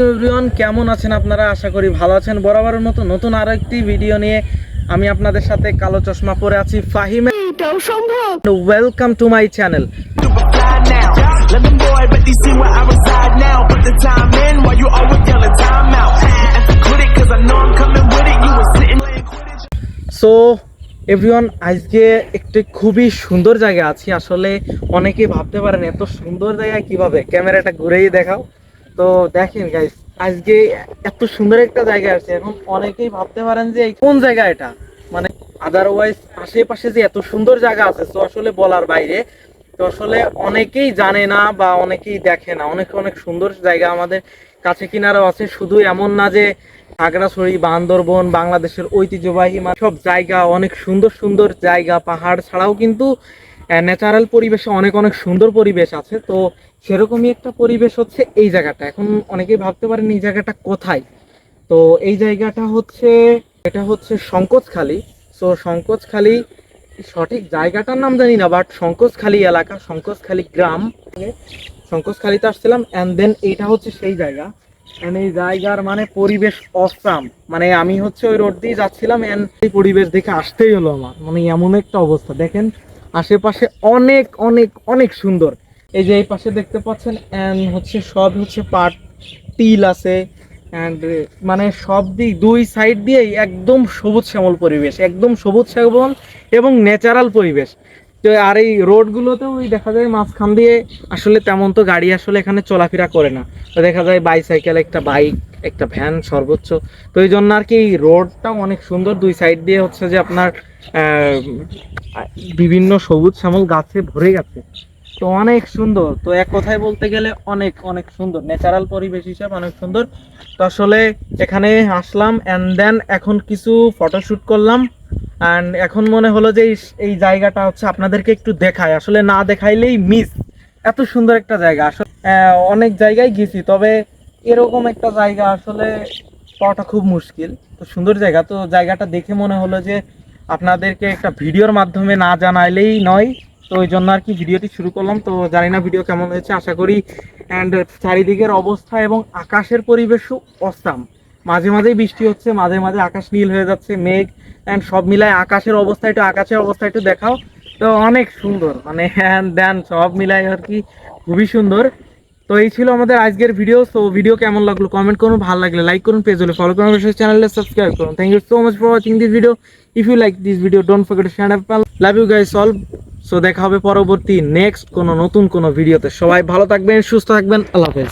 Everyone কেমন আছেন আপনারা? আশা করি ভালো আছেন। বরাবরের মতো নতুন আরও একটি ভিডিও নিয়ে আমি আপনাদের সাথে কালো চশমা পরে আছি ফাহিম। এটাও সম্ভব? Welcome to my channel. So everyone আজকে একটি খুবই সুন্দর জায়গা আছি। আসলে অনেকেই ভাবতে পারেন এত সুন্দর জায়গা কীভাবে? ক্যামেরাটা ঘুরেই দেখাও। তো দেখেন গাইস আজকে এত সুন্দর একটা জায়গা আছে এখন অনেকেই ভাবতে পারেন যে কোন জায়গা এটা? মানে আদারওয়াইজ আশেপাশে যে এত সুন্দর জায়গা আছে, তো আসলে বলার বাইরে, তো আসলে অনেকেই জানে না বা অনেকেই দেখে না। অনেক অনেক সুন্দর জায়গা আমাদের কাছে কিনারাও আছে। শুধু এমন না যে খাগড়াছড়ি, বান্দরবন, বাংলাদেশের ঐতিহ্যবাহী সব জায়গা, অনেক সুন্দর সুন্দর জায়গা, পাহাড় ছাড়াও কিন্তু ন্যাচারাল পরিবেশে অনেক অনেক সুন্দর পরিবেশ আছে, তো সেরকমই একটা পরিবেশ হচ্ছে এই জায়গাটা। এখন অনেকেই ভাবতে পারেন এই জায়গাটা কোথায়। তো এই জায়গাটা হচ্ছে, এটা হচ্ছে শঙ্কোচখালী সো শঙ্কোচখালী সঠিক জায়গাটার নাম জানি না বাট শঙ্কোচখালী এলাকা শঙ্কোচখালী গ্রাম। শঙ্কোচখালীতে আসছিলাম অ্যান্ড দেন এইটা হচ্ছে সেই জায়গা। and এই জায়গার মানে পরিবেশ অসাম। মানে আমি হচ্ছে ওই রোড দিয়ে যাচ্ছিলাম অ্যান্ড এই পরিবেশ দেখে আসতেই হলো আমার। মানে এমন একটা অবস্থা। দেখেন আশেপাশে অনেক অনেক অনেক সুন্দর। এই যে এই পাশে দেখতে পাচ্ছেন অ্যান্ড হচ্ছে সব হচ্ছে পাট টিল আছে অ্যান্ড মানে সব দিক দুই সাইড দিয়েই একদম সবুজ শ্যামল পরিবেশ, একদম সবুজ শ্যামল এবং ন্যাচারাল পরিবেশ। তো আর এই রোডগুলোতেও দেখা যায় মাঝখান দিয়ে আসলে তেমন তো গাড়ি আসলে এখানে চলাফেরা করে না। তো দেখা যায় বাইসাইকেল একটা বাইক একটা ভ্যান সর্বোচ্চ। তো এই জন্য আর কি এই রোডটাও অনেক সুন্দর। দুই সাইড দিয়ে হচ্ছে যে আপনার বিভিন্ন সবুজ শ্যামল গাছে ভরে গেছে। তো অনেক সুন্দর। তো এক কথায় বলতে গেলে অনেক অনেক সুন্দর। ন্যাচারাল পরিবেশ হিসাবে অনেক সুন্দর। তো আসলে এখানে আসলাম অ্যান্ড দেন এখন কিছু ফটোশ্যুট করলাম। অ্যান্ড এখন মনে হলো যে এই- জায়গাটা হচ্ছে আপনাদেরকে একটু দেখায়। আসলে না দেখাইলেই মিস এত সুন্দর একটা জায়গা। আসলে অনেক জায়গায় গেছি। তবে এরকম একটা জায়গা আসলে পাওয়াটা খুব মুশকিল। তো সুন্দর জায়গা। তো জায়গাটা দেখে মনে হলো যে আপনাদেরকে একটা ভিডিওর মাধ্যমে না জানাইলেই নয়। তো ওই জন্য আর কি ভিডিওটি শুরু করলাম। তো জানি না ভিডিও কেমন হয়েছে। আশা করি অ্যান্ড চারিদিকের অবস্থা এবং আকাশের পরিবেশও অস্তাম মাঝে মাঝেই বৃষ্টি হচ্ছে, মাঝে মাঝে আকাশ নীল হয়ে যাচ্ছে, মেঘ অ্যান্ড সব মিলায় আকাশের অবস্থা একটু, আকাশের অবস্থা একটু দেখাও। তো অনেক সুন্দর মানে হ্যান দেন সব মিলাই আর কি খুবই সুন্দর। তো এই ছিল আমাদের আজকের ভিডিও সো ভিডিও কেমন লাগল? কমেন্ট করুন, ভালো লাগলে লাইক করুন পেজ হলে ফলো করুন চ্যানেলে সাবস্ক্রাইব করুন। Thank you so much for watching this video if you like this video don't forget share love you guys all so দেখা হবে পরবর্তী নেক্সট কোনো নতুন কোনো ভিডিওতে সবাই ভালো থাকবেন, সুস্থ থাকবেন। আল্লাহ হাফেজ।